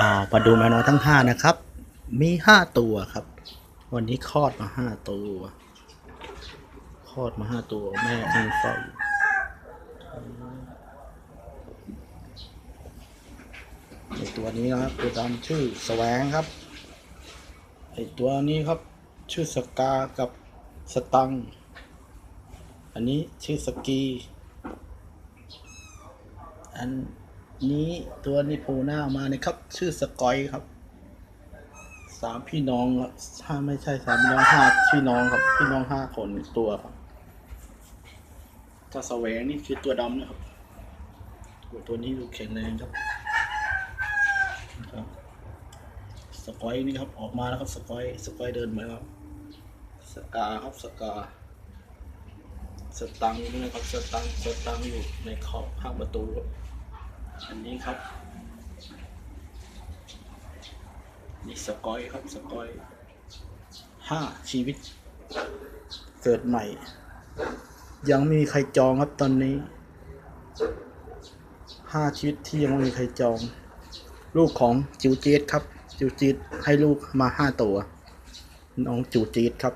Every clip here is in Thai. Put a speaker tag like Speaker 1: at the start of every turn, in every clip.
Speaker 1: อ่ามาดูแมวน้อยทั้งห้านะครับ มีห้าตัวครับ วันนี้คลอดมาห้าตัว คลอดมาห้าตัวแม่ยังเฝ้าอยู่ไอตัวนี้นะครับตัวดำชื่อแสวงครับไอตัวนี้ครับชื่อสกากับสตัง อันนี้ชื่อสกี อัน นี้ตัวนี้โผล่หน้าออกมาเนี่ยครับ ชื่อสกอยครับสามพี่น้องครับถ้าไม่ใช่สามพี่น้องห้าพี่น้องครับ พี่น้องห้าคนตัวครับถ้าแสวงนี่คือตัวดำนะครับตัวนี้ดูแข็งแรงครับนะครับสกอยนี่ครับออกมาแล้วครับสกอยสกอยเดินมาแล้วครับสกาครับสกาสตังนี่นะครับสตังสตังอยู่ในขอบข้างประตูครับ อันนี้ครับ นี่สกอยครับสกอยห้าชีวิต เกิดใหม่ ยังไม่มีใครจองครับตอนนี้ห้าชีวิตที่ยังไม่มีใครจอง ลูกของจิวจีดครับ จิวจีดให้ลูกมาห้าตัว น้องจิวจีดครับ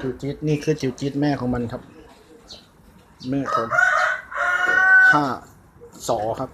Speaker 1: จิวจีดนี่คือจิวจีดแม่ของมันครับ แม่ของห้า สอครับ